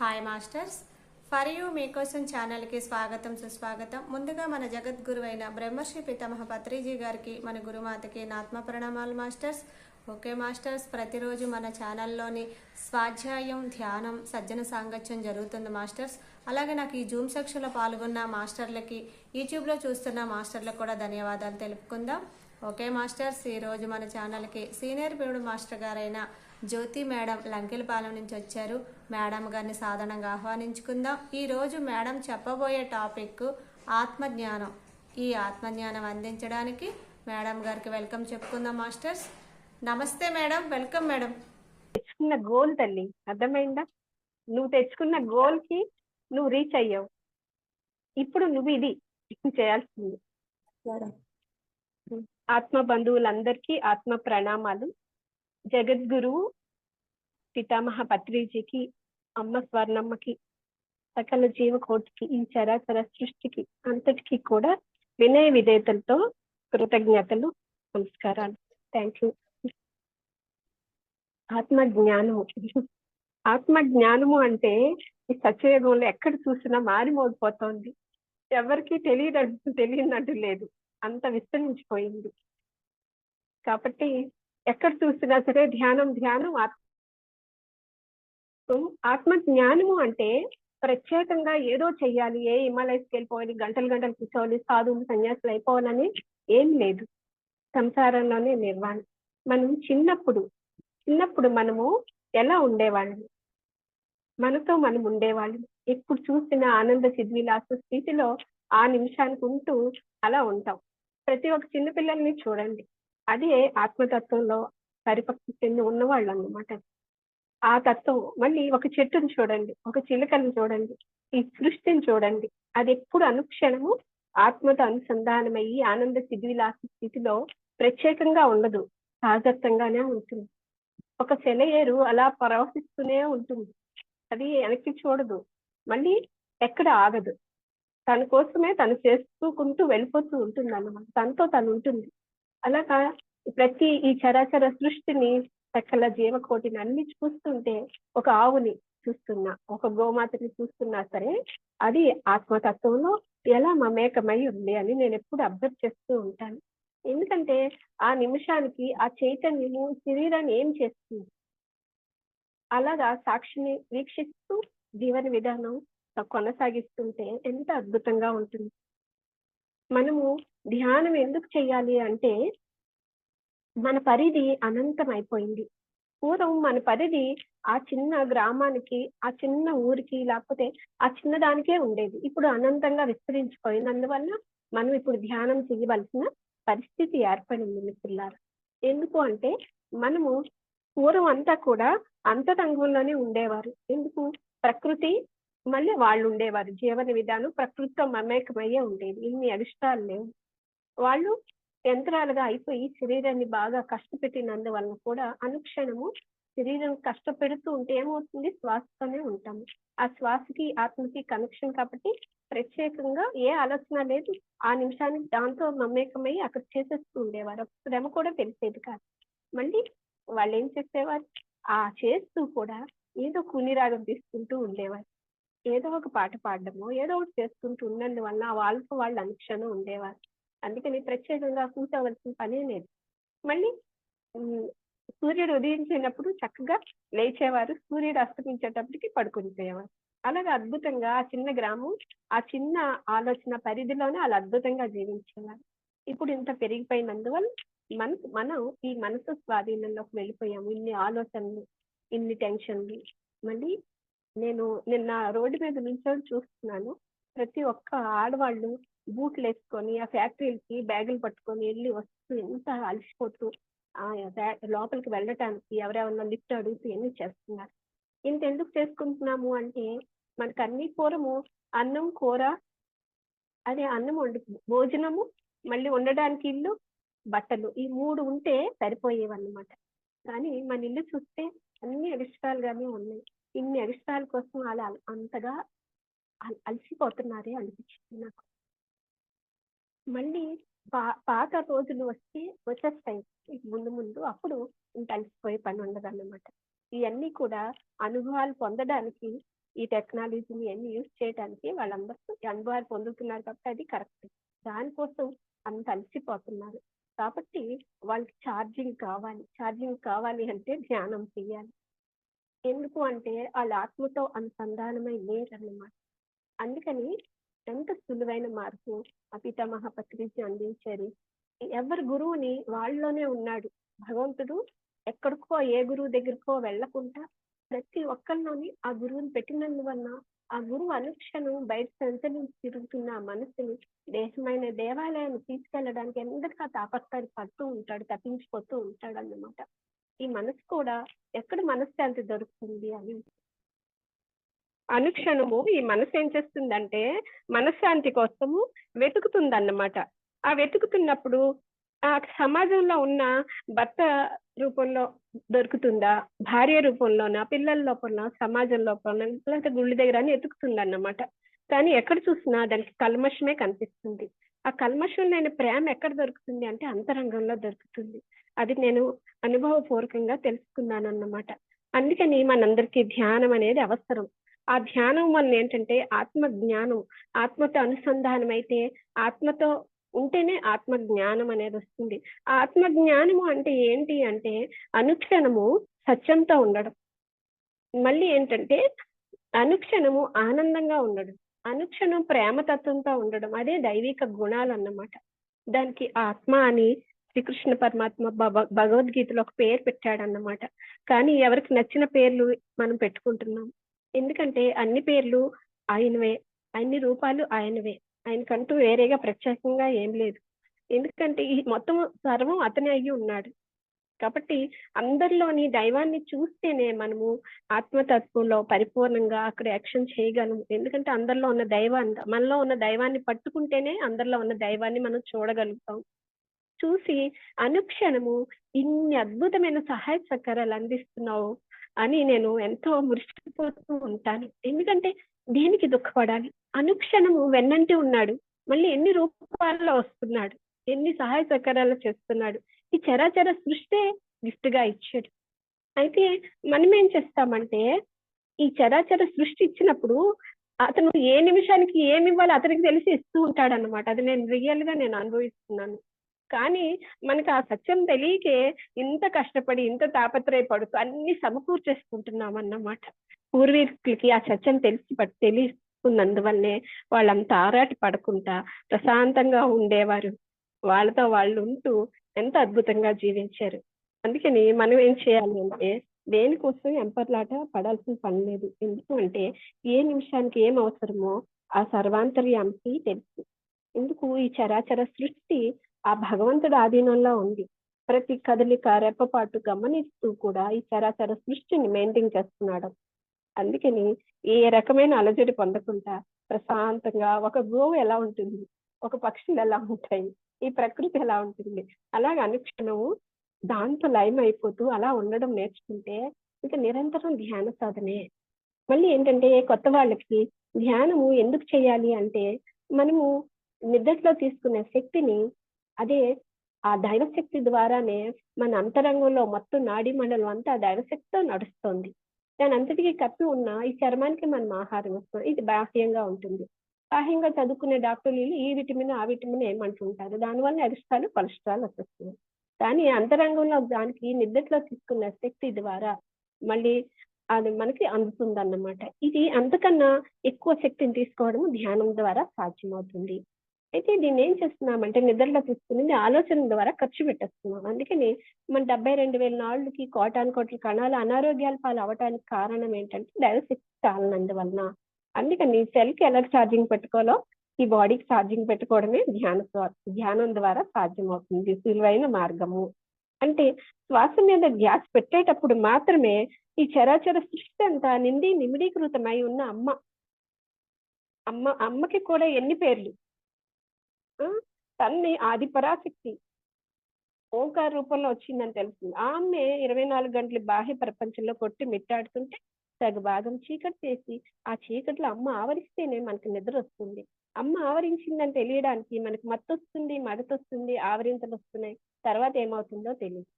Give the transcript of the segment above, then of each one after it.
Hi masters for you మీకోసం ఛానల్కి స్వాగతం సుస్వాగతం. ముందుగా మన జగద్గురు అయిన బ్రహ్మర్షి పితామహ పత్రిజీ గారికి మన గురుమాతకి నాత్మ ప్రణామాలు మాస్టర్స్ ఓకే మాస్టర్స్ ప్రతిరోజు మన ఛానల్లోని స్వాధ్యాయం ధ్యానం సజ్జన సాంగత్యం జరుగుతుంది మాస్టర్స్ అలాగే నాకు ఈ జూమ్ సెక్షన్లో పాల్గొన్న మాస్టర్లకి యూట్యూబ్లో చూస్తున్న మాస్టర్లకు కూడా ధన్యవాదాలు తెలుపుకుందాం. ఓకే మాస్టర్స్ ఈరోజు మన ఛానల్కి సీనియర్ పీరుడు మాస్టర్ గారైన జ్యోతి మేడం లంకెలపాలెం నుంచి వచ్చారు. మేడం గారిని సాధారణంగా ఆహ్వానించుకుందాం. ఈరోజు మేడం చెప్పబోయే టాపిక్ ఆత్మజ్ఞానం. ఈ ఆత్మజ్ఞానం అందించడానికి మేడం గారికి వెల్కమ్ చెప్పుకుందాం మాస్టర్స్. నమస్తే మేడం వెల్కమ్ మేడం. తెచ్చుకున్న గోల్ తల్లి అర్థమైందా? నువ్వు తెచ్చుకున్న గోల్కి నువ్వు రీచ్ అయ్యావు. ఇప్పుడు నువ్వు ఇది చేయాల్సింది. ఆత్మ బంధువులందరికీ ఆత్మ ప్రణామాలు. జగద్గురు పితామహ పత్రిజీకి అమ్మ స్వర్ణమ్మకి సకల జీవకోటికి ఈ చరాచర సృష్టికి అంతటికి కూడా వినయ విధేయతలతో కృతజ్ఞతలు నమస్కారాలు. థ్యాంక్ యూ ఆత్మ జ్ఞానము ఆత్మ జ్ఞానము అంటే ఈ సత్యయుగంలో ఎక్కడ చూసినా మారిమోగిపోతోంది. ఎవరికి తెలియదు తెలియనట్టు లేదు. అంత విస్తరించిపోయింది. కాబట్టి ఎక్కడ చూసినా సరే ధ్యానం ధ్యానం ఆత్మ ఆత్మ జ్ఞానము అంటే ప్రత్యేకంగా ఏదో చెయ్యాలి ఏ హిమాలయస్కి వెళ్ళిపోవాలి గంటలు గంటలు కూర్చోవాలి సాధువులు సన్యాసులు అయిపోవాలని ఏం లేదు. సంసారంలోనే నిర్వాణం. మనం చిన్నప్పుడు చిన్నప్పుడు మనము ఎలా ఉండేవాళ్ళం మనతో మనం ఉండేవాళ్ళం ఇప్పుడు చూసిన ఆనంద సిద్విలాస స్థితిలో ఆ నిమిషానికి ఉంటూ అలా ఉంటాం. ప్రతి ఒక్క చిన్న పిల్లల్ని చూడండి. అదే ఆత్మతత్వంలో పరిపక్తి చెంది ఉన్నవాళ్ళు అన్నమాట ఆ తత్వం మళ్ళీ ఒక చెట్టుని చూడండి ఒక చిలుకని చూడండి ఈ సృష్టిని చూడండి. అది ఎప్పుడు అనుక్షణము ఆత్మతో అనుసంధానమయ్యి ఆనంద శిథిలాస స్థితిలో ప్రత్యేకంగా ఉండదు సహజత్వంగానే ఉంటుంది. ఒక సెలయేరు అలా ప్రవహిస్తూనే ఉంటుంది. అది వెనక్కి చూడదు మళ్ళీ ఎక్కడ ఆగదు. తన కోసమే తను చేసుకుంటూ వెళ్ళిపోతూ ఉంటుంది అన్నమాట తనతో తను ఉంటుంది. అలాగా ప్రతి ఈ చరాచర సృష్టిని సకల జీవకోటిని అన్ని చూస్తుంటే ఒక ఆవుని చూస్తున్నా ఒక గోమాతని చూస్తున్నా సరే అది ఆత్మతత్వంలో ఎలా మమేకమై ఉంది అని నేను ఎప్పుడు అబ్జర్వ్ చేస్తూ ఉంటాను. ఎందుకంటే ఆ నిమిషానికి ఆ చైతన్యము శరీరాన్ని ఏం చేస్తుంది? అలాగా సాక్షిని వీక్షిస్తూ జీవన విధానం కొనసాగిస్తుంటే ఎంత అద్భుతంగా ఉంటుంది. మనము ధ్యానం ఎందుకు చేయాలి అంటే మన పరిధి అనంతం అయిపోయింది పూర్వం మన పరిధి ఆ చిన్న గ్రామానికి ఆ చిన్న ఊరికి లేకపోతే ఆ చిన్న దానికే ఉండేది. ఇప్పుడు అనంతంగా విస్తరించిపోయింది. అందువల్ల మనం ఇప్పుడు ధ్యానం చేయవలసిన పరిస్థితి ఏర్పడింది మిత్రులారు. ఎందుకు అంటే మనము పూర్వం అంతా కూడా అంతరంగంలోనే ఉండేవారు. ఎందుకు? ప్రకృతి మళ్ళీ వాళ్ళు ఉండేవారు జీవన విధానం ప్రకృతితో మమేకమయ్యే ఉండేది. ఇన్ని అరిష్టాలు లేవు. వాళ్ళు యంత్రాలుగా అయిపోయి శరీరాన్ని బాగా కష్టపెట్టినందువలన కూడా అనుక్షణము శరీరం కష్టపెడుతూ ఉంటే ఏమవుతుంది? శ్వాసతోనే ఉంటాము ఆ శ్వాసకి ఆత్మకి కనెక్షన్ కాబట్టి ప్రత్యేకంగా ఏ ఆలోచన లేదు. ఆ నిమిషానికి దాంతో మమేకమై అక్కడ చేసేస్తూ ఉండేవారు. శ్రమ కూడా తెలిసేది కాదు. మళ్ళీ వాళ్ళు ఏం చేసేవారు? ఆ చేస్తూ కూడా ఏదో కునిరాగం తీసుకుంటూ ఉండేవారు. ఏదో ఒక పాట పాడడము ఏదో ఒకటి చేసుకుంటూ ఉన్నందువల్ల వాళ్ళతో వాళ్ళు అనుక్షణం ఉండేవారు. అందుకని ప్రత్యేకంగా కూర్చోవలసిన పనే లేదు. మళ్ళీ సూర్యుడు ఉదయించినప్పుడు చక్కగా లేచేవారు. సూర్యుడు అస్తమించేటప్పటికి పడుకుని పోయేవారు. అలాగే అద్భుతంగా ఆ చిన్న గ్రామం ఆ చిన్న ఆలోచన పరిధిలోనే వాళ్ళు అద్భుతంగా జీవించేవారు. ఇప్పుడు ఇంత పెరిగిపోయినందువల్ల మన మనం ఈ మనసు స్వాధీనంలోకి వెళ్ళిపోయాము. ఇన్ని ఆలోచనలు ఇన్ని టెన్షన్లు. మళ్ళీ నేను నిన్న రోడ్డు మీద నుంచొని చూస్తున్నాను. ప్రతి ఒక్క ఆడవాళ్ళు బూట్లు వేసుకొని ఆ ఫ్యాక్టరీలకి బ్యాగులు పట్టుకొని వెళ్ళి వస్తూ ఎంత అలసిపోతూ ఆ లోపలికి వెళ్ళటానికి ఎవరెవరన్నా లిఫ్ట్ అడుగుతూ ఎన్ని చేస్తున్నారు? ఇంత ఎందుకు చేసుకుంటున్నాము అంటే మనకు అన్ని కూరము అన్నం కూర అదే అన్నం వండు భోజనము మళ్ళీ ఉండడానికి ఇల్లు బట్టలు ఈ మూడు ఉంటే సరిపోయేవన్నమాట. కానీ మన ఇల్లు చూస్తే అన్ని అరిష్టాలుగానే ఉన్నాయి. ఇన్ని అరిష్టాల కోసం అలా అంతగా అలసిపోతున్నారే అనిపించింది నాకు. మళ్ళీ పా పాత రోజులు వస్తే వచ్చేస్తాయి. ముందు ముందు అప్పుడు ఇంత అలసిపోయే పని ఉండదు అన్నమాట ఇవన్నీ కూడా అనుభవాలు పొందడానికి ఈ టెక్నాలజీని అన్ని యూజ్ చేయడానికి వాళ్ళందరూ అనుభవాలు పొందుతున్నారు కాబట్టి అది కరెక్ట్. దానికోసం అంత అలసిపోతున్నారు. కాబట్టి వాళ్ళకి ఛార్జింగ్ కావాలి. ఛార్జింగ్ కావాలి అంటే ధ్యానం చేయాలి ఎందుకు అంటే వాళ్ళ ఆత్మతో అనుసంధానమై లేరన్నమాట. అందుకని ఎంత సులువైన మార్పు ఆ పితామహ పత్రిజీ అందించారు ఎవరి గురువుని వాళ్ళలోనే ఉన్నాడు. భగవంతుడు ఎక్కడికో ఏ గురువు దగ్గరకో వెళ్ళకుండా ప్రతి ఒక్కరిలోని ఆ గురువుని పెట్టినందువల్ల ఆ గురువు అనుక్షణం బయట సంచరించి తిరుగుతున్న ఆ మనసుని దేశమైన దేవాలయాన్ని తీసుకెళ్ళడానికి ఎంతగా తాపత్రయ పడుతూ ఉంటాడు తప్పించిపోతూ ఉంటాడు అన్నమాట. ఈ మనసు కూడా ఎక్కడ మనశ్శాంతి దొరుకుతుంది అని అనుక్షణము ఈ మనసు ఏం చేస్తుందంటే మనశ్శాంతి కోసము వెతుకుతుంది అన్నమాట ఆ వెతుకుతున్నప్పుడు ఆ సమాజంలో ఉన్న భర్త రూపంలో దొరుకుతుందా? భార్య రూపంలోనా? పిల్లల లోపల? సమాజం లోపల? లేకపోతే గుళ్ళ దగ్గర అని ఎతుకుతుంది అన్నమాట కానీ ఎక్కడ చూసినా దానికి కల్మషమే కనిపిస్తుంది. ఆ కల్మషం లేని ప్రేమ ఎక్కడ దొరుకుతుంది అంటే అంతరంగంలో దొరుకుతుంది. అది నేను అనుభవపూర్వకంగా తెలుసుకున్నాను అన్నమాట అందుకని మనందరికీ ధ్యానం అనేది అవసరం. ఆ ధ్యానం వల్ల ఏంటంటే ఆత్మ జ్ఞానం ఆత్మతో అనుసంధానం అయితే ఆత్మతో ఉంటేనే ఆత్మ జ్ఞానం అనేది వస్తుంది. ఆత్మ జ్ఞానము అంటే ఏంటి అంటే అనుక్షణము సత్యంతో ఉండడం. మళ్ళీ ఏంటంటే అనుక్షణము ఆనందంగా ఉండడం. అనుక్షణం ప్రేమతత్వంతో ఉండడం. అదే దైవిక గుణాలు అన్నమాట. దానికి ఆత్మ అని శ్రీకృష్ణ పరమాత్మ భగవద్గీతలో ఒక పేరు పెట్టాడు అన్నమాట కానీ ఎవరికి నచ్చిన పేర్లు మనం పెట్టుకుంటున్నాం? ఎందుకంటే అన్ని పేర్లు ఆయనవే అన్ని రూపాలు ఆయనవే. ఆయనకంటూ వేరేగా ప్రత్యేకంగా ఏం లేదు. ఎందుకంటే ఈ మొత్తం సర్వం అతనే అయ్యి ఉన్నాడు. కాబట్టి అందరిలోని దైవాన్ని చూస్తేనే మనము ఆత్మతత్వంలో పరిపూర్ణంగా అక్కడ యాక్షన్ చేయగలము. ఎందుకంటే అందరిలో ఉన్న దైవాన్ని మనలో ఉన్న దైవాన్ని పట్టుకుంటేనే అందరిలో ఉన్న దైవాన్ని మనం చూడగలుగుతాం. చూసి అనుక్షణము ఇన్ని అద్భుతమైన సహాయ సహకారాలు అందిస్తున్నావు. అని నేను ఎంతో మురిసిపోతూ ఉంటాను. ఎందుకంటే దేనికి దుఃఖపడాలి? అనుక్షణము వెన్నంటి ఉన్నాడు. మళ్ళీ ఎన్ని రూపాల్లో వస్తున్నాడు? ఎన్ని సహాయ సహకారాలు చేస్తున్నాడు? ఈ చరాచర సృష్టే గిఫ్ట్గా ఇచ్చాడు. అయితే మనం ఏం చేస్తామంటే ఈ చరాచర సృష్టి ఇచ్చినప్పుడు అతను ఏ నిమిషానికి ఏమి ఇవ్వాలో అతనికి తెలిసి ఇస్తూ ఉంటాడు అనమాట అది నేను రియల్గా నేను అనుభవిస్తున్నాను. కానీ మనకి ఆ సత్యం తెలియకే ఇంత కష్టపడి ఇంత తాపత్రయపడుతూ అన్ని సమకూర్చేసుకుంటున్నాం అన్నమాట పూర్వీకులకి ఆ సత్యం తెలిసి పట్- తెలుసుకున్నందువల్లే వాళ్ళంత ఆరాటి పడకుండా ప్రశాంతంగా ఉండేవారు. వాళ్ళతో వాళ్ళు ఉంటూ ఎంత అద్భుతంగా జీవించారు. అందుకని మనం ఏం చేయాలి అంటే దేనికోసం ఎంపర్లాట పడాల్సిన పని లేదు. ఎందుకంటే ఏ నిమిషానికి ఏం అవసరమో ఆ సర్వాంతర్యానికి తెలుసు. ఎందుకు ఈ చరాచర సృష్టి ఆ భగవంతుడి ఆధీనంలో ఉంది ప్రతి కదలిక రెప్పపాటు గమనిస్తూ కూడా ఈ చరాచర సృష్టిని మెయింటైన్ చేస్తున్నాడు. అందుకని ఏ రకమైన అలజడి పొందకుండా ప్రశాంతంగా ఒక గోవు ఎలా ఉంటుంది ఒక పక్షులు ఎలా ఉంటాయి ఈ ప్రకృతి ఎలా ఉంటుంది అలాగే అనుక్షణము దాంతో లయం అయిపోతూ అలా ఉండడం నేర్చుకుంటే ఇక నిరంతరం ధ్యాన సాధనే. మళ్ళీ ఏంటంటే కొత్త వాళ్ళకి ధ్యానము ఎందుకు చేయాలి అంటే మనము నిద్రలో తీసుకునే శక్తిని అదే ఆ దైవశక్తి ద్వారానే మన అంతరంగంలో మొత్తం నాడీ మండలం అంతా ఆ దైవశక్తితో నడుస్తుంది. దాని అంతటికీ కప్పి ఉన్న ఈ చర్మానికి మనం ఆహారం వస్తుంది ఇది బాహ్యంగా ఉంటుంది. బాహ్యంగా చదువుకునే డాక్టర్లు ఈ విటమిన్ ఆ విటమిన్ ఏమంటుంటారు దానివల్ల అరిష్టాలు కొలెస్ట్రాల్ వస్తుంది. కానీ అంతరంగంలో దానికి నిద్రలో తీసుకున్న శక్తి ద్వారా మళ్ళీ అది మనకి అందుతుంది అన్నమాట ఇది అంతకన్నా ఎక్కువ శక్తిని తీసుకోవడం ధ్యానం ద్వారా సాధ్యమవుతుంది. అయితే దీన్ని ఏం చేస్తున్నామంటే నిద్రలో తీసుకుని ఆలోచన ద్వారా ఖర్చు పెట్టేస్తున్నాం. అందుకని మన డెబ్బై రెండు వేల నాళ్ళకి కోటాను కోట్ల కణాలు అనారోగ్యాల పాలు అవడానికి కారణం ఏంటంటే డయాలసిస్ చాలనందువలన అందుకని సెల్కి ఎలా ఛార్జింగ్ పెట్టుకోవాలో ఈ బాడీకి ఛార్జింగ్ పెట్టుకోవడమే ధ్యాన ధ్యానం ద్వారా సాధ్యమవుతుంది. సులువైన మార్గము. అంటే శ్వాస మీద గ్యాస్ పెట్టేటప్పుడు మాత్రమే ఈ చరాచర సృష్టి అంతా నిండి నిమిడీకృతమై ఉన్న అమ్మ. అమ్మ అమ్మకి కూడా ఎన్ని పేర్లు? తన్ని ఆది పరాశక్తి ఓంకార రూపంలో వచ్చిందని తెలుస్తుంది. ఆమె ఇరవై నాలుగు గంటలు బాహ్య ప్రపంచంలో కొట్టి మిట్టాడుతుంటే సగ భాగం చీకటి చేసి ఆ చీకట్లో అమ్మ ఆవరిస్తేనే మనకి నిద్ర వస్తుంది. అమ్మ ఆవరించిందని తెలియడానికి మనకు మత్తు వస్తుంది మగత వస్తుంది ఆవరింతలు వస్తున్నాయి. తర్వాత ఏమవుతుందో తెలియదు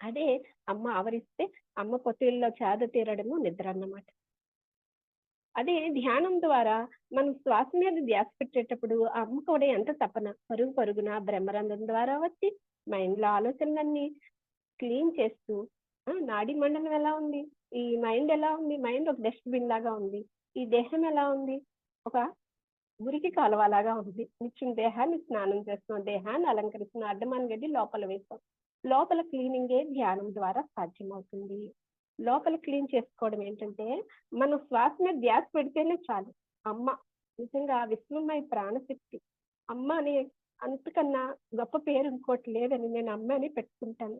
అదే అమ్మ ఆవరిస్తే అమ్మ పొత్తిళ్ళలో చేద తీరడము నిద్ర అన్నమాట. అదే ధ్యానం ద్వారా మనం శ్వాస మీద ధ్యాస పెట్టేటప్పుడు అమ్ముకోవడం అమ్మ కూడా ఎంత తపన పరుగు పరుగున బ్రహ్మరంధ్రం ద్వారా వచ్చి మైండ్లో ఆలోచనలన్నీ క్లీన్ చేస్తూ నాడీ మండలం ఎలా ఉంది? ఈ మైండ్ ఎలా ఉంది? మైండ్ ఒక డస్ట్బిన్ లాగా ఉంది. ఈ దేహం ఎలా ఉంది? ఒక మురికి కాలువ లాగా ఉంది. నిత్యం దేహాన్ని స్నానం చేస్తున్నాం. దేహాన్ని అలంకరిస్తున్నాం. అడ్డమాన గడ్డి లోపల వేస్తాం. లోపల క్లీనింగే ధ్యానం ద్వారా సాధ్యమవుతుంది. లోపల క్లీన్ చేసుకోవడం ఏంటంటే మనం శ్వాస మీద ధ్యాస పెడితేనే చాలు. అమ్మ నిజంగా విశ్వమై ప్రాణశక్తి. అమ్మ అనే అంతకన్నా గొప్ప పేరు ఇంకోటి లేదని నేను అమ్మ అని పెట్టుకుంటాను.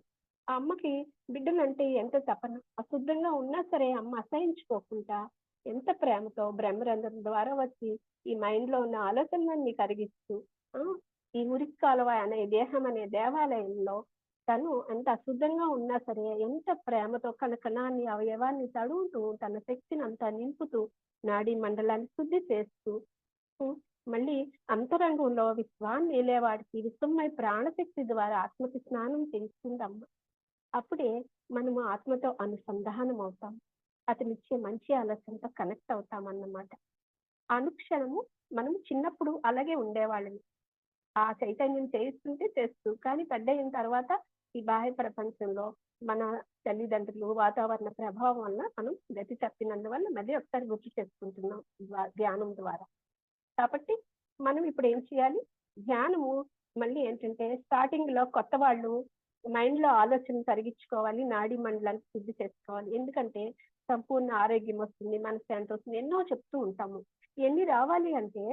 ఆ అమ్మకి బిడ్డలు అంటే ఎంత తపన? అశుద్ధంగా ఉన్నా సరే అమ్మ అసహించుకోకుండా ఎంత ప్రేమతో బ్రహ్మరంధ్రం ద్వారా వచ్చి ఈ మైండ్లో ఉన్న ఆలోచనలన్నీ కరిగిస్తూ ఆ, ఈ ఉరికి కాలువ అనే దేహం అనే దేవాలయంలో తను ఎంత అశుద్ధంగా ఉన్నా సరే ఎంత ప్రేమతో కణ కణాన్ని అవయవాన్ని తడువుతూ తన శక్తిని అంతా నింపుతూ నాడీ మండలాన్ని శుద్ధి చేస్తూ మళ్ళీ అంతరంగంలో విశ్వాన్ని ఏలేవాడికి విశ్వమై ప్రాణశక్తి ద్వారా ఆత్మకి స్నానం చేస్తుందమ్మ. అప్పుడే మనము ఆత్మతో అనుసంధానం అవుతాం. అతనిచ్చే మంచి ఆలోచనతో కనెక్ట్ అవుతాం అన్నమాట అనుక్షణము మనం చిన్నప్పుడు అలాగే ఉండేవాళ్ళని ఆ చైతన్యం చేయిస్తుంటే చేస్తూ కానీ పెద్ద అయిన తర్వాత ఈ బాహ్య ప్రపంచంలో మన తల్లిదండ్రులు వాతావరణ ప్రభావం వల్ల మనం గతి తప్పినందువల్ల మళ్ళీ ఒకసారి గుర్తు చేసుకుంటున్నాం ధ్యానం ద్వారా. కాబట్టి మనం ఇప్పుడు ఏం చేయాలి? ధ్యానము మళ్ళీ ఏంటంటే స్టార్టింగ్లో కొత్త వాళ్ళు మైండ్లో ఆలోచన తరిగించుకోవాలి నాడి మండలాన్ని శుద్ధి చేసుకోవాలి. ఎందుకంటే సంపూర్ణ ఆరోగ్యం వస్తుంది మనశ్శాంతి వస్తుంది ఎన్నో చెప్తూ ఉంటాము. ఎన్ని రావాలి అంటే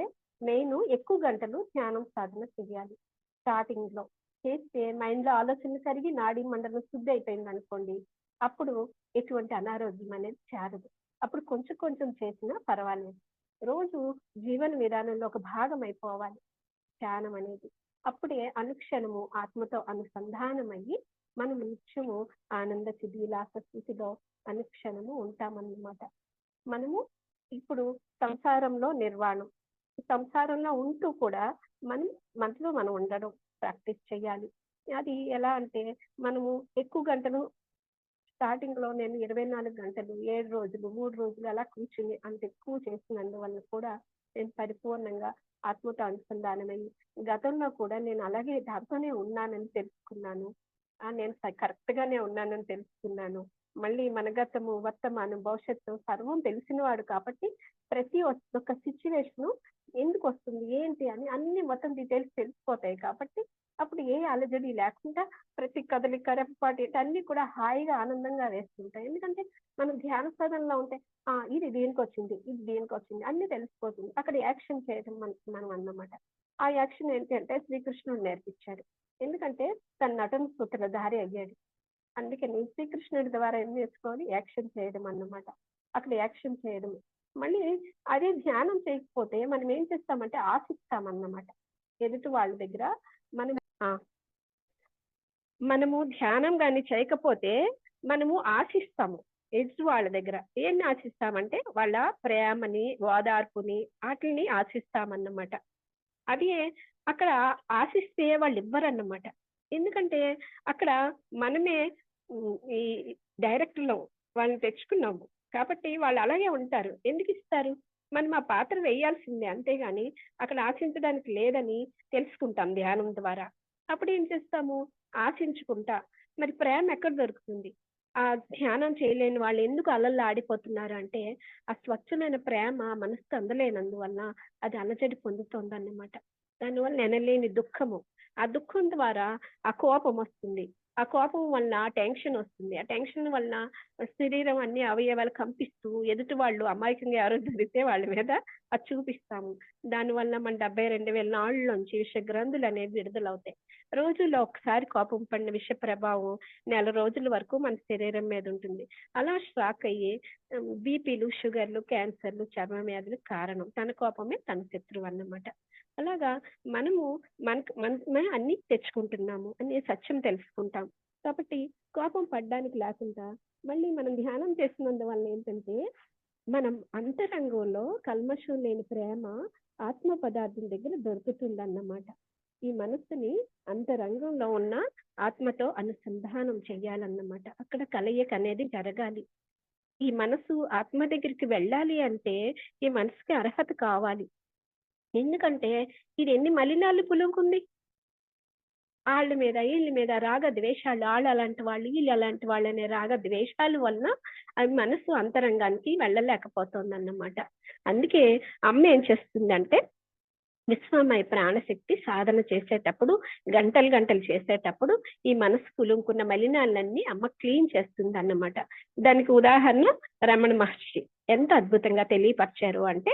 మెయిన్ ఎక్కువ గంటలు ధ్యానం సాధన చేయాలి స్టార్టింగ్లో చేస్తే మైండ్లో ఆలోచన కరిగి నాడీ మండలం శుద్ధి అయిపోయింది అనుకోండి అప్పుడు ఎటువంటి అనారోగ్యం అనేది చేరదు. అప్పుడు కొంచెం కొంచెం చేసినా పర్వాలేదు. రోజు జీవన విధానంలో ఒక భాగం అయిపోవాలి ధ్యానం అనేది. అప్పుడే అనుక్షణము ఆత్మతో అనుసంధానమయ్యి మనం నిత్యము ఆనంద చిదిలాస స్థితిలో అనుక్షణము ఉంటామన్నమాట. మనము ఇప్పుడు సంసారంలో నిర్వాణం. సంసారంలో ఉంటూ కూడా మనం మనలో మనం ఉండడం. ప్రాక్టీస్ చేయాలి అది ఎలా అంటే మనము ఎక్కువ గంటలు స్టార్టింగ్లో నేను ఇరవై నాలుగు గంటలు ఏడు రోజులు మూడు రోజులు అలా కూర్చుని అంత ఎక్కువ చేసినందువల్ల కూడా నేను పరిపూర్ణంగా ఆత్మతో అనుసంధానమై గతంలో కూడా నేను అలాగే దాంతోనే ఉన్నానని తెలుసుకున్నాను. ఆ నేను కరెక్ట్ గానే ఉన్నానని తెలుసుకున్నాను. మళ్ళీ మన గతము వర్తమానం భవిష్యత్తు సర్వం తెలిసిన వాడు కాబట్టి ప్రతి ఒక్క సిచ్యువేషన్ ఎందుకు వస్తుంది ఏంటి అని అన్ని మొత్తం డీటెయిల్స్ తెలిసిపోతాయి కాబట్టి అప్పుడు ఏ అలజడి లేకుండా ప్రతి కదలిక రెప్పపాటి అన్ని కూడా హాయిగా ఆనందంగా వేస్తుంటాయి. ఎందుకంటే మనం ధ్యాన సాధనలో ఉంటే ఆ ఇది దీనికి వచ్చింది ఇది దీనికి వచ్చింది అన్ని తెలిసిపోతుంది. అక్కడ యాక్షన్ చేయడం మన మనం అన్నమాట. ఆ యాక్షన్ ఏంటి అంటే శ్రీకృష్ణుడు నేర్పించాడు. ఎందుకంటే తన నటన సూత్రధారి అయ్యాడు. అందుకని శ్రీకృష్ణుడి ద్వారా ఏం నేర్చుకోవాలి యాక్షన్ చేయడం అన్నమాట. అక్కడ యాక్షన్ చేయడం మళ్ళీ అదే ధ్యానం చేయకపోతే మనం ఏం చేస్తామంటే ఆశిస్తామన్నమాట. ఎదుటి వాళ్ళ దగ్గర మనం మనము ధ్యానం కానీ చేయకపోతే మనము ఆశిస్తాము ఎదుటి వాళ్ళ దగ్గర. ఏం ఆశిస్తామంటే వాళ్ళ ప్రేమని ఓదార్పుని వాటిని ఆశిస్తామన్నమాట. అది అక్కడ ఆశిస్తే వాళ్ళు ఇవ్వరన్నమాట. ఎందుకంటే అక్కడ మనమే ఈ డైరెక్ట్లో వాళ్ళని తెచ్చుకున్నాము. కాబట్టి వాళ్ళు అలాగే ఉంటారు. ఎందుకు ఇస్తారు? మనం ఆ పాత్ర వేయాల్సిందే అంతేగాని అక్కడ ఆశించడానికి లేదని తెలుసుకుంటాం ధ్యానం ద్వారా. అప్పుడు ఏం చేస్తాము? ఆశించుకుంటా. మరి ప్రేమ ఎక్కడ దొరుకుతుంది? ఆ ధ్యానం చేయలేని వాళ్ళు ఎందుకు అలల్లో ఆడిపోతున్నారు అంటే ఆ స్వచ్ఛమైన ప్రేమ మనసుకు అందలేనందువల్ల అది అలజడి పొందుతోందన్నమాట. దానివల్ల నెనలేని దుఃఖము. ఆ దుఃఖం ద్వారా ఆ కోపం వస్తుంది. ఆ కోపం వలన టెన్షన్ వస్తుంది. ఆ టెన్షన్ వలన శరీరం అన్ని అవయవాలు కంపిస్తూ ఎదుటి వాళ్ళు అమాయకంగా ఎవరో జరిగితే వాళ్ళ మీద అది చూపిస్తాము. దానివల్ల మన డెబ్బై రెండు వేల నాళ్ళలోంచి విష గ్రంథులు అనేవి విడుదలవుతాయి. రోజుల్లో ఒకసారి కోపం పడిన విష ప్రభావం నెల రోజుల వరకు మన శరీరం మీద ఉంటుంది. అలా షాక్ అయ్యి బీపీలు షుగర్లు క్యాన్సర్లు చర్మ వ్యాధులు కారణం తన కోపమే తన శత్రువు అన్నమాట. అలాగా మనము మనకు మన అన్ని తెచ్చుకుంటున్నాము అనే సత్యం తెలుసుకుంటాం. కాబట్టి కోపం పడ్డానికి లేకుండా మళ్ళీ మనం ధ్యానం చేసినందువల్ల ఏంటంటే మనం అంతరంగంలో కల్మషం లేని ప్రేమ ఆత్మ పదార్థం దగ్గర దొరుకుతుంది అన్నమాట ఈ మనస్సుని అంతరంగంలో ఉన్న ఆత్మతో అనుసంధానం చెయ్యాలన్నమాట. అక్కడ కలయిక అనేది జరగాలి. ఈ మనసు ఆత్మ దగ్గరికి వెళ్ళాలి అంటే ఈ మనసుకి అర్హత కావాలి. ఎందుకంటే ఇది ఎన్ని మలినాలు పులుకుంది? వాళ్ళ మీద వీళ్ళ మీద రాగ ద్వేషాలు వాళ్ళు అలాంటి వాళ్ళు వీళ్ళు అలాంటి వాళ్ళు అనే రాగ ద్వేషాల వలన అవి మనసు అంతరంగానికి వెళ్ళలేకపోతుంది అన్నమాట అందుకే అమ్మ ఏం చేస్తుందంటే విశ్వమయ ప్రాణశక్తి సాధన చేసేటప్పుడు గంటలు గంటలు చేసేటప్పుడు ఈ మనసు కులుంకున్న మలినాలన్నీ అమ్మ క్లీన్ చేస్తుంది అన్నమాట దానికి ఉదాహరణ రమణ మహర్షి. ఎంత అద్భుతంగా తెలియపరిచారు అంటే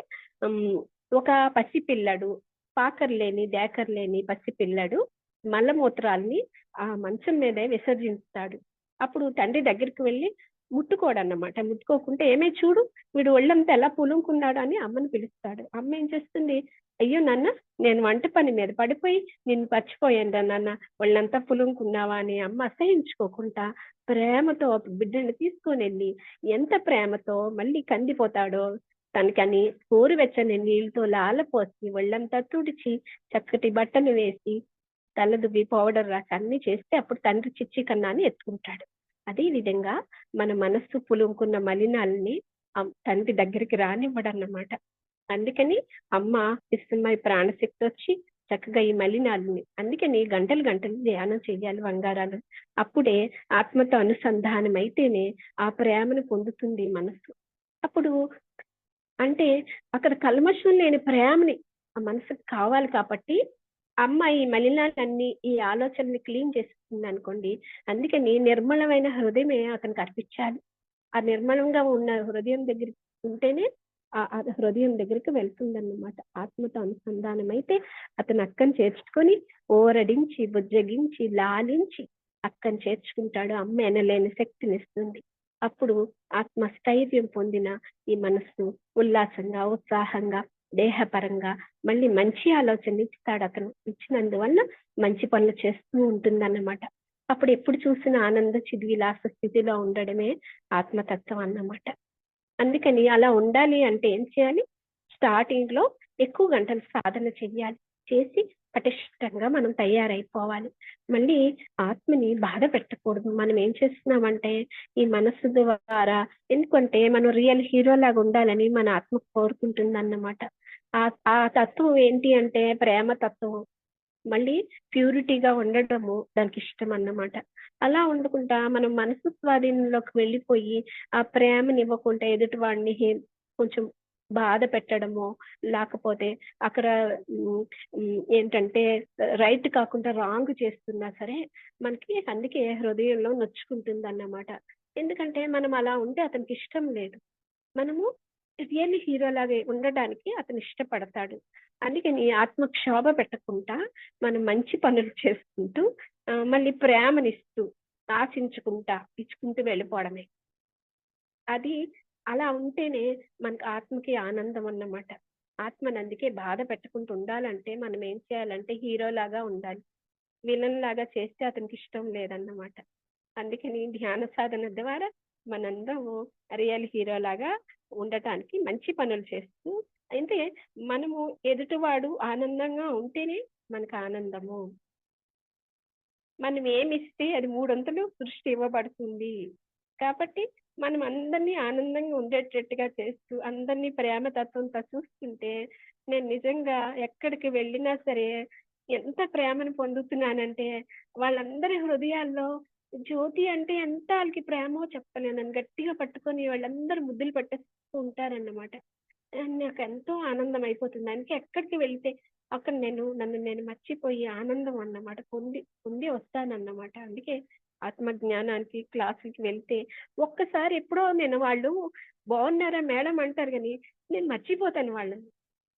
ఒక పసిపిల్లడు పాకర్లేని దేకర్లేని లేని పసిపిల్లడు మలమూత్రాల్ని ఆ మంచం మీదే విసర్జిస్తాడు. అప్పుడు తండ్రి దగ్గరికి వెళ్ళి ముట్టుకోడు అన్నమాట ముట్టుకోకుంటే ఏమే చూడు వీడు ఒళ్ళంతా ఎలా పులుముకున్నాడు అని అమ్మని పిలుస్తాడు. అమ్మ ఏం చేస్తుంది? అయ్యో నాన్న నేను వంట పని మీద పడిపోయి నిన్ను మర్చిపోయాను నాన్న. వాళ్ళంతా పులుముకున్నావా అని అమ్మ అసహించుకోకుండా ప్రేమతో బిడ్డని తీసుకొని వెళ్ళి ఎంత ప్రేమతో మళ్ళీ కందిపోతాడో తనకని వెచ్చని నీళ్ళతో లాలపోసి ఒళ్ళంతా తుడిచి చక్కటి బట్టలు వేసి తలదువ్వి పౌడర్ రాసి అన్ని చేస్తే అప్పుడు తండ్రి చిచ్చి కన్నాని ఎత్తుకుంటాడు. అదే విధంగా మన మనస్సు పులుముకున్న మలినాలని తండ్రి దగ్గరికి రానివ్వడన్నమాట. అందుకని అమ్మ ఇస్తున్నాయి ప్రాణశక్తి వచ్చి చక్కగా ఈ మలినాలని అందుకని గంటలు గంటలు ధ్యానం చేయాలి బంగారాలు. అప్పుడే ఆత్మతో అనుసంధానం అయితేనే ఆ ప్రేమను పొందుతుంది మనసు అప్పుడు అంటే అక్కడ కల్మషం లేని ప్రేమని ఆ మనసుకు కావాలి కాబట్టి అమ్మ ఈ మలినాలన్నీ ఈ ఆలోచనని క్లీన్ చేస్తుంది అనుకోండి అందుకని నిర్మలమైన హృదయమే అతనికి అర్పించాలి. ఆ నిర్మలంగా ఉన్న హృదయం దగ్గర ఉంటేనే ఆ హృదయం దగ్గరికి వెళ్తుందన్నమాట. ఆత్మతో అనుసంధానం అయితే అతను అక్కని చేర్చుకొని ఓరడించి బుజ్జగించి లాలించి అక్కని చేర్చుకుంటాడు. అమ్మ ఎనలేని శక్తిని ఇస్తుంది. అప్పుడు ఆత్మస్థైర్యం పొందిన ఈ మనస్సు ఉల్లాసంగా ఉత్సాహంగా దేహపరంగా మళ్ళీ మంచి ఆలోచన ఇస్తాడు అతను ఇచ్చినందువల్ల మంచి పనులు చేస్తూ ఉంటుందన్నమాట. అప్పుడు ఎప్పుడు చూసిన ఆనంద చిద్విలాస స్థితిలో ఉండడమే ఆత్మతత్వం అన్నమాట. అందుకని అలా ఉండాలి అంటే ఏం చేయాలి? స్టార్టింగ్లో ఎక్కువ గంటలు సాధన చెయ్యాలి. చేసి పటిష్టంగా మనం తయారైపోవాలి. మళ్ళీ ఆత్మని బాధ పెట్టకూడదు. మనం ఏం చేస్తున్నామంటే ఈ మనస్సు ద్వారా ఎందుకంటే మనం రియల్ హీరో లాగా ఉండాలని మన ఆత్మ కోరుకుంటుంది అన్నమాట ఆ ఆ తత్వం ఏంటి అంటే ప్రేమ తత్వం. మళ్ళీ ప్యూరిటీగా ఉండటము దానికి ఇష్టం అన్నమాట. అలా ఉండకుండా మనం మనసు స్వాధీనంలోకి వెళ్ళిపోయి ఆ ప్రేమని ఇవ్వకుండా ఎదుటి వాడిని కొంచెం బాధ పెట్టడము లేకపోతే అక్కడ ఏంటంటే రైట్ కాకుండా రాంగ్ చేస్తున్నా సరే మనకి అందుకే హృదయంలో నొచ్చుకుంటుంది అన్నమాట ఎందుకంటే మనం అలా ఉంటే అతనికి ఇష్టం లేదు. మనము రియల్లీ హీరో లాగే ఉండడానికి అతను ఇష్టపడతాడు. అందుకని ఆత్మ క్షోభ పెట్టకుండా మనం మంచి పనులు చేసుకుంటూ మళ్ళీ ప్రేమనిస్తూ ఆశించుకుంటా ఇచ్చుకుంటూ వెళ్ళిపోవడమే. అది అలా ఉంటేనే మనకు ఆత్మకి ఆనందం అన్నమాట. ఆత్మను అందుకే బాధ పెట్టకుండా ఉండాలంటే మనం ఏం చేయాలంటే హీరో లాగా ఉండాలి. విలన్ లాగా చేస్తే అతనికి ఇష్టం లేదన్నమాట. అందుకని ధ్యాన సాధన ద్వారా మనందరము రియల్ హీరో లాగా ఉండటానికి మంచి పనులు చేస్తూ అయితే మనము ఎదుటివాడు ఆనందంగా ఉంటేనే మనకు ఆనందము. మనం ఏమిస్తే అది మూడొంతులు సృష్టి ఇవ్వబడుతుంది. కాబట్టి మనం అందరినీ ఆనందంగా ఉండేటట్టుగా చేస్తూ అందరినీ ప్రేమతత్వంతో చూస్తుంటే నేను నిజంగా ఎక్కడికి వెళ్ళినా సరే ఎంత ప్రేమను పొందుతున్నానంటే వాళ్ళందరి హృదయాల్లో జ్యోతి అంటే ఎంత వాళ్ళకి ప్రేమో చెప్పలేను. గట్టిగా పట్టుకొని వాళ్ళందరూ ముద్దులు పెట్టేస్తూ ఉంటారన్నమాట. నాకు ఎంతో ఆనందం అయిపోతుంది అందుకే ఎక్కడికి వెళ్తే అక్కడ నేను నన్ను నేను మర్చిపోయి ఆనందం అన్నమాట. పొంది పొంది వస్తానన్నమాట. అందుకే ఆత్మ జ్ఞానానికి క్లాసుకి వెళ్తే ఒక్కసారి ఎప్పుడో నేను వాళ్ళు బాగున్నారా మేడం అంటారు కానీ నేను మర్చిపోతాను వాళ్ళని.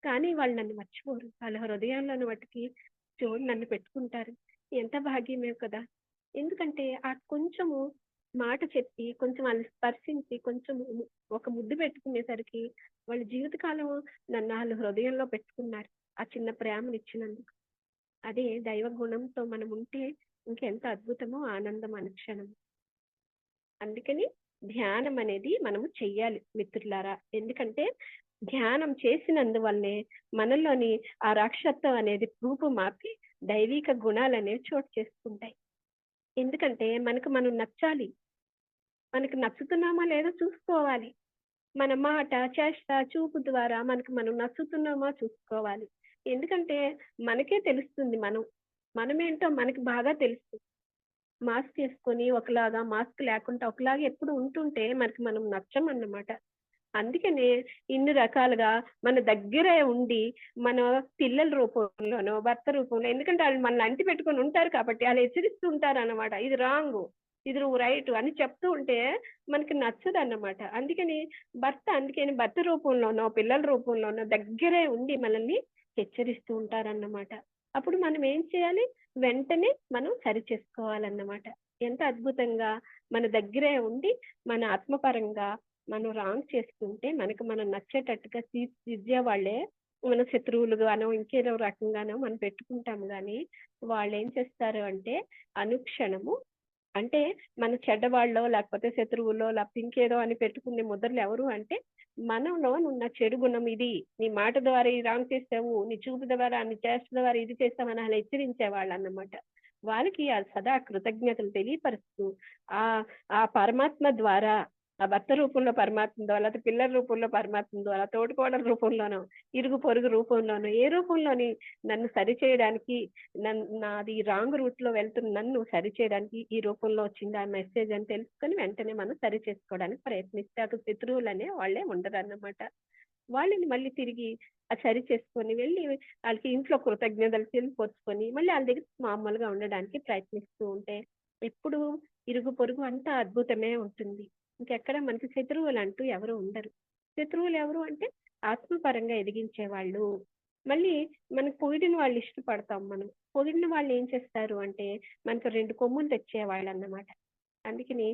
కానీ వాళ్ళు నన్ను మర్చిపోరు. వాళ్ళ హృదయాల్లోని వాటికి చూడు నన్ను పెట్టుకుంటారు. ఎంత భాగ్యమే కదా! ఎందుకంటే ఆ కొంచెము మాట చెప్పి కొంచెం వాళ్ళని స్పర్శించి కొంచెం ఒక ముద్దు పెట్టుకునేసరికి వాళ్ళ జీవితకాలం నన్ను వాళ్ళు హృదయంలో పెట్టుకున్నారు ఆ చిన్న ప్రేమను ఇచ్చినందుకు. అదే దైవ గుణంతో మనం ఉంటే ఇంకెంత అద్భుతమో ఆనందం అనుక్షణం అందుకని ధ్యానం అనేది మనము చెయ్యాలి మిత్రులారా. ఎందుకంటే ధ్యానం చేసినందువల్లే మనలోని ఆ రాక్షత్వం అనేది రూపు మాపి దైవిక గుణాలు అనేవి చోటు చేసుకుంటాయి. ఎందుకంటే మనకు మనం నచ్చాలి. మనకి నచ్చుతున్నామా లేదో చూసుకోవాలి. మన మాట చేష్ట చూపు ద్వారా మనకి మనం నచ్చుతున్నామా చూసుకోవాలి. ఎందుకంటే మనకే తెలుస్తుంది మనం. మనమేంటో మనకి బాగా తెలుస్తుంది. మాస్క్ వేసుకొని ఒకలాగా మాస్క్ లేకుండా ఒకలాగా ఎప్పుడు ఉంటుంటే మనకి మనం నచ్చమన్నమాట. అందుకనే ఇన్ని రకాలుగా మన దగ్గరే ఉండి మన పిల్లల రూపంలోనో భర్త రూపంలో ఎందుకంటే వాళ్ళు మనల్ని అంటి పెట్టుకొని ఉంటారు కాబట్టి వాళ్ళు హెచ్చరిస్తూ ఉంటారు అన్నమాట ఇది రాంగ్ ఇది నువ్వు రైట్ అని చెప్తూ ఉంటే మనకి నచ్చదు అన్నమాట అందుకని భర్త అందుకని భర్త రూపంలోనో పిల్లల రూపంలోనో దగ్గరే ఉండి మనల్ని హెచ్చరిస్తూ ఉంటారన్నమాట. అప్పుడు మనం ఏం చేయాలి? వెంటనే మనం సరి చేసుకోవాలన్నమాట. ఎంత అద్భుతంగా మన దగ్గరే ఉండి మన ఆత్మపరంగా మనం రాంగ్ చేసుకుంటే మనకు మనం నచ్చేటట్టుగా తీర్చిదిద్దే వాళ్ళే మన శత్రువులుగానో ఇంకేదో రకంగానో మనం పెట్టుకుంటాం కానీ వాళ్ళు ఏం చేస్తారు అంటే అనుక్షణము అంటే మన చెడ్డవాళ్ళో లేకపోతే శత్రువులో లేకపోతే ఇంకేదో అని పెట్టుకునే ముద్రలు ఎవరు అంటే మనలో ఉన్న చెడు గుణం ఇది. నీ మాట ద్వారా ఈ రాంగ్ చేసావు నీ చూపు ద్వారా నీ చేష్ట ద్వారా ఇది చేస్తామని అలా హెచ్చరించే వాళ్ళు అన్నమాట వాళ్ళకి ఆ సదా కృతజ్ఞతలు తెలియపరుస్తూ ఆ ఆ పరమాత్మ ద్వారా ఆ భర్త రూపంలో పరమాత్మ ద్వారా లేకపోతే పిల్లల రూపంలో పరమాత్మ ద్వారా తోడుకోవడం రూపంలోనో ఇరుగు పొరుగు రూపంలోనో ఏ రూపంలోని నన్ను సరిచేయడానికి నాది రాంగ్ రూట్లో వెళ్తున్న నన్ను సరిచేయడానికి ఈ రూపంలో వచ్చింది ఆ మెసేజ్ అని తెలుసుకొని వెంటనే మనం సరి చేసుకోవడానికి ప్రయత్నిస్తే అటు శత్రువులు అనే వాళ్ళే ఉండరు అన్నమాట వాళ్ళని మళ్ళీ తిరిగి అది సరి చేసుకొని వెళ్ళి వాళ్ళకి ఇంట్లో కృతజ్ఞతలు తెలియపరుచుకొని మళ్ళీ వాళ్ళ దగ్గర మామూలుగా ఉండడానికి ప్రయత్నిస్తూ ఉంటే ఎప్పుడు ఇరుగు పొరుగు అంతా అద్భుతమే ఉంటుంది. ఇంకెక్కడ మనకి శత్రువులు అంటూ ఎవరు ఉండరు. శత్రువులు ఎవరు అంటే ఆత్మపరంగా ఎదిగించే వాళ్ళు మళ్ళీ మనకు పొగిడిన వాళ్ళు ఇష్టపడతాం మనం. పొగిడిన వాళ్ళు ఏం చేస్తారు అంటే మనకు రెండు కొమ్ములు తెచ్చేవాళ్ళు అన్నమాట. అందుకని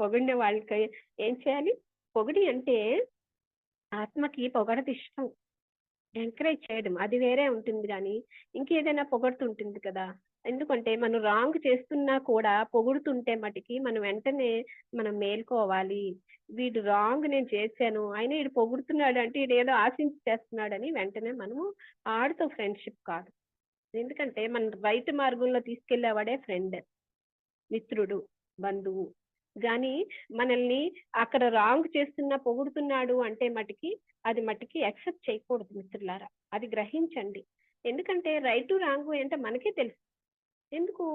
పొగిడిన వాళ్ళకి ఏం చేయాలి? పొగిడి అంటే ఆత్మకి పొగడది ఇష్టం. ఎంకరేజ్ చేయడం. అది వేరే ఉంటుంది కానీ ఇంకేదైనా పొగడుతుంటుంది కదా. ఎందుకంటే మనం రాంగ్ చేస్తున్నా కూడా పొగుడుతుంటే మటుకి మనం వెంటనే మనం మేల్కోవాలి. వీడు రాంగ్ నేను చేశాను అయినా వీడు పొగుడుతున్నాడు అంటే వీడు ఏదో ఆశించి చేస్తున్నాడని వెంటనే మనము ఆడితో ఫ్రెండ్షిప్ కాదు. ఎందుకంటే మన రైట్ మార్గంలో తీసుకెళ్ళేవాడే ఫ్రెండ్ మిత్రుడు బంధువు. కానీ మనల్ని అక్కడ రాంగ్ చేస్తున్నా పొగుడుతున్నాడు అంటే మటుకి అది మటుకి యాక్సెప్ట్ చేయకూడదు మిత్రులారా. అది గ్రహించండి. ఎందుకంటే రైట్ రాంగ్ అంటే మనకే తెలుసు. ఎందుకు?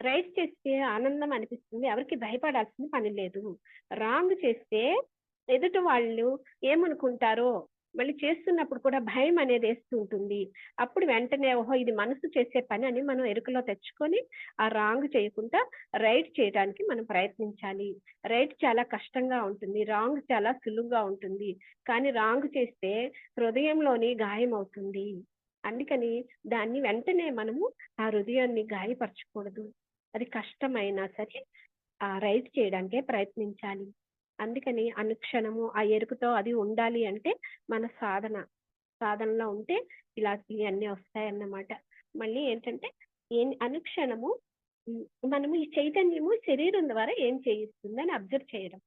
రైట్ చేస్తే ఆనందం అనిపిస్తుంది ఎవరికి భయపడాల్సిన పని లేదు. రాంగ్ చేస్తే ఎదుటి వాళ్ళు ఏమనుకుంటారో మళ్ళీ చేస్తున్నప్పుడు కూడా భయం అనేది వేస్తూ ఉంటుంది. అప్పుడు వెంటనే ఓహో ఇది మనసు చేసే పని అని మనం ఎరుకలో తెచ్చుకొని ఆ రాంగ్ చేయకుండా రైట్ చేయడానికి మనం ప్రయత్నించాలి. రైట్ చాలా కష్టంగా ఉంటుంది రాంగ్ చాలా సులువుగా ఉంటుంది. కానీ రాంగ్ చేస్తే హృదయంలోని గాయం అవుతుంది అందుకని దాన్ని వెంటనే మనము ఆ హృదయాన్ని గాయపరచకూడదు. అది కష్టమైనా సరే ఆ రైట్ చేయడానికే ప్రయత్నించాలి. అందుకని అనుక్షణము ఆ ఎరుకుతో అది ఉండాలి అంటే మన సాధన. సాధనలో ఉంటే ఇలా ఇవన్నీ వస్తాయన్నమాట. మళ్ళీ ఏంటంటే ఏం అనుక్షణము మనము ఈ చైతన్యము శరీరం ద్వారా ఏం చేయిస్తుందని అబ్జర్వ్ చేయడం.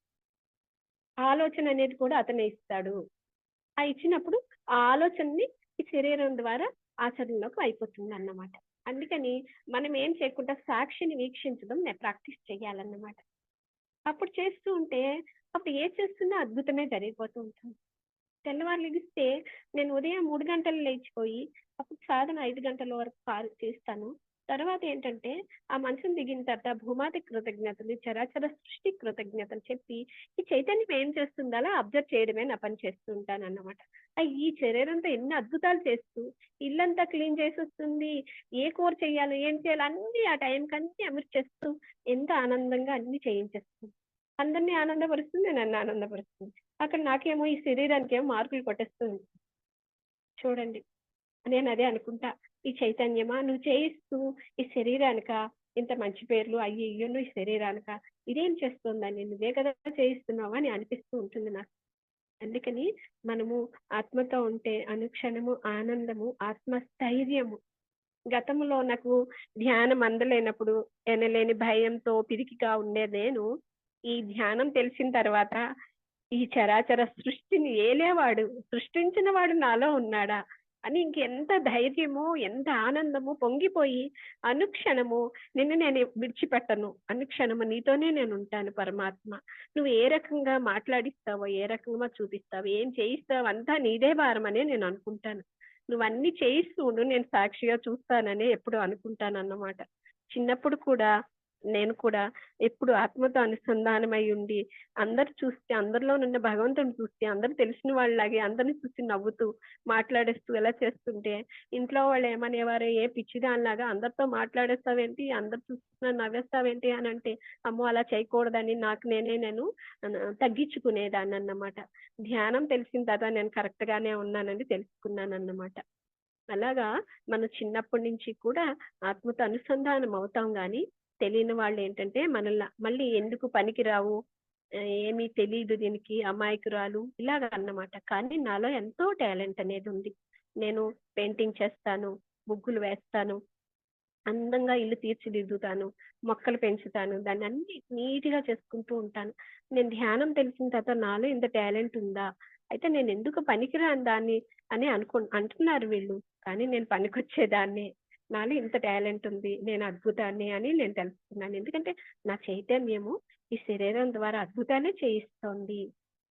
ఆలోచన అనేది కూడా అతనే ఇస్తాడు. ఆ ఇచ్చినప్పుడు ఆ ఆలోచనని ఈ శరీరం ద్వారా ఆచరణలోకి అయిపోతుంది అన్నమాట అందుకని మనం ఏం చేయకుండా సాక్షిని వీక్షించడం నేను ప్రాక్టీస్ చేయాలన్నమాట. అప్పుడు చేస్తూ ఉంటే అప్పుడు ఏ చేస్తున్నా అద్భుతమే జరిగిపోతూ ఉంటుంది. తెల్లవారు లెగిస్తే నేను ఉదయం మూడు గంటలు లేచిపోయి అప్పుడు సాధన ఐదు గంటల వరకు కాల్ చేస్తాను తర్వాత ఏంటంటే ఆ మనసును దిగిన తర్వాత భూమాతి కృతజ్ఞతలు చరాచర సృష్టి కృతజ్ఞతలు చెప్పి ఈ చైతన్యం ఏం చేస్తుందో అలా అబ్జర్వ్ చేయడమే నా పని చేస్తూ ఉంటాను అన్నమాట ఈ శరీరంతో ఎన్ని అద్భుతాలు చేస్తూ ఇల్లంతా క్లీన్ చేసి వస్తుంది ఏ కూర చేయాలి ఏం చేయాలో అన్ని ఆ టైంకి అన్ని అమృతి చేస్తూ ఎంత ఆనందంగా అన్ని చేయించేస్తుంది అందరినీ ఆనందపరుస్తుంది నన్ను ఆనందపరుస్తుంది. అక్కడ నాకేమో ఈ శరీరానికి ఏమో మార్కులు కొట్టేస్తుంది. చూడండి నేను అదే అనుకుంటా. ఈ చైతన్యమా? నువ్వు చేయిస్తూ ఈ శరీరానిక ఇంత మంచి పేర్లు అయ్యి ఇయ్యను ఈ శరీరానిక ఇదేం చేస్తుందని నువ్వే కదా చేయిస్తున్నావా అని అనిపిస్తూ ఉంటుంది నాకు. అందుకని మనము ఆత్మతో ఉంటే అనుక్షణము ఆనందము ఆత్మస్థైర్యము. గతంలో నాకు ధ్యానం అందలేనప్పుడు ఎనలేని భయంతో పిరికిగా ఉండే నేను ఈ ధ్యానం తెలిసిన తర్వాత ఈ చరాచర సృష్టిని ఏలేవాడు సృష్టించిన వాడు నాలో ఉన్నాడా? అని ఇంకెంత ధైర్యము ఎంత ఆనందము పొంగిపోయి అనుక్షణము నిన్ను నేను విడిచిపెట్టను. అనుక్షణము నీతోనే నేను ఉంటాను పరమాత్మ. నువ్వు ఏ రకంగా మాట్లాడిస్తావో ఏ రకంగా చూపిస్తావో ఏం చేయిస్తావో అంతా నీదే భారం అనే నేను అనుకుంటాను. నువ్వు అన్ని చేయిస్తూ ఉండు నేను సాక్షిగా చూస్తానని ఎప్పుడు అనుకుంటాను అన్నమాట చిన్నప్పుడు కూడా నేను కూడా ఎప్పుడు ఆత్మతో అనుసంధానమై ఉండి అందరు చూస్తే అందరిలో ఉన్న భగవంతుని చూస్తే అందరు తెలిసిన వాళ్ళలాగే అందరిని చూసి నవ్వుతూ మాట్లాడేస్తూ ఎలా చేస్తుంటే ఇంట్లో వాళ్ళు ఏమనేవారు ఏ పిచ్చిదానిలాగా అందరితో మాట్లాడేస్తావేంటి అందరు చూస్తున్నా నవ్వేస్తావేంటి అని అంటే అమ్మో అలా చేయకూడదని నాకు నేనే నేను తగ్గించుకునేదాన్ని అన్నమాట ధ్యానం తెలిసిన తర్వాత నేను కరెక్ట్ గానే ఉన్నానని తెలుసుకున్నాను అన్నమాట అలాగా మనం చిన్నప్పటి నుంచి కూడా ఆత్మతో అనుసంధానం అవుతాం గాని తెలియని వాళ్ళు ఏంటంటే మనల్ని మళ్ళీ ఎందుకు పనికిరావు? ఆ, ఏమీ తెలియదు దీనికి అమాయకురాలు ఇలాగ అన్నమాట. కానీ నాలో ఎంతో టాలెంట్ అనేది ఉంది. నేను పెయింటింగ్ చేస్తాను ముగ్గులు వేస్తాను అందంగా ఇల్లు తీర్చిదిద్దుతాను మొక్కలు పెంచుతాను దాన్ని అన్ని నీట్గా చేసుకుంటూ ఉంటాను. నేను ధ్యానం తెలిసిన తర్వాత నాలో ఇంత టాలెంట్ ఉందా? అయితే నేను ఎందుకు పనికిరాను దాన్ని అని అనుకు అంటున్నారు వీళ్ళు. కానీ నేను పనికొచ్చేదాన్నే. నాలో ఇంత టాలెంట్ ఉంది నేను అద్భుతాన్ని అని నేను తెలుసుకున్నాను ఎందుకంటే నా చైతన్యము ఈ శరీరం ద్వారా అద్భుతాన్ని చేయిస్తోంది.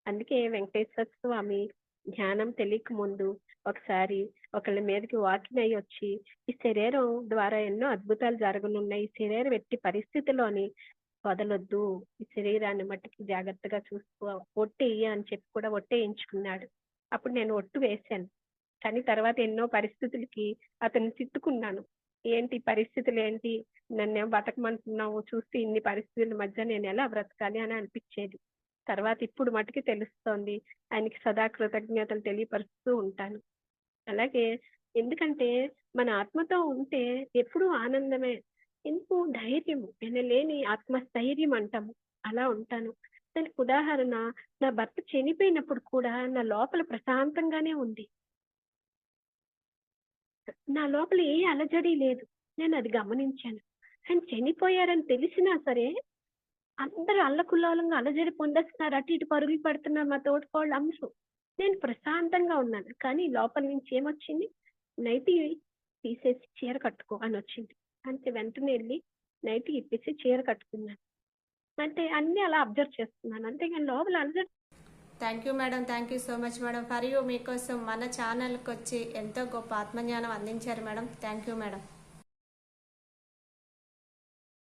అందుకే వెంకటేశ్వర స్వామి ధ్యానం తెలియక ముందు ఒకసారి ఒకళ్ళ మీదకి వాకింగ్ అయ్యి వచ్చి ఈ శరీరం ద్వారా ఎన్నో అద్భుతాలు జరగనున్నాయి ఈ శరీరం ఎట్టి పరిస్థితిలోని వదలొద్దు ఈ శరీరాన్ని మట్టికి జాగ్రత్తగా చూసుకో ఒట్టేయి అని చెప్పి కూడా ఒట్టేయించుకున్నాడు. అప్పుడు నేను ఒట్టు వేశాను. కానీ తర్వాత ఎన్నో పరిస్థితులకి అతన్ని తిట్టుకున్నాను. ఏంటి పరిస్థితులు ఏంటి నన్ను బతకమంటున్నావు? చూస్తే ఇన్ని పరిస్థితుల మధ్య నేను ఎలా బ్రతకాలి అని అనిపించేది. తర్వాత ఇప్పుడు మటుకి తెలుస్తోంది. ఆయనకి సదా కృతజ్ఞతలు తెలియపరుస్తూ ఉంటాను. అలాగే ఎందుకంటే మన ఆత్మతో ఉంటే ఎప్పుడూ ఆనందమే. ఎందుకు? ధైర్యము. లేని ఆత్మస్థైర్యం అంటాము. అలా ఉంటాను. దానికి ఉదాహరణ నా భర్త చనిపోయినప్పుడు కూడా నా లోపల ప్రశాంతంగానే ఉంది. నా లోపల ఏ అలజడి లేదు. నేను అది గమనించాను. ఆయన చనిపోయారని తెలిసినా సరే అందరూ అల్లకుల్లోలంగా అలజడి పొందేస్తున్నారు. అటు ఇటు పరుగులు పడుతున్నారు మా తోటికోళ్ళు అందరూ. నేను ప్రశాంతంగా ఉన్నాను. కానీ లోపల నుంచి ఏమొచ్చింది? నైటీ తీసేసి చీర కట్టుకో అని వచ్చింది. అంతే వెంటనే వెళ్ళి నైటీ ఇప్పేసి చీర కట్టుకున్నాను. అంటే అన్ని అలా అబ్జర్వ్ చేస్తున్నాను. అంతేగాని లోపల అలజడి thank you madam thank you so much madam for you మీకోసం మన ఛానల్కి వచ్చి ఎంతో గొప్ప ఆత్మజ్ఞానం అందించారు మేడం థ్యాంక్ యూ మేడం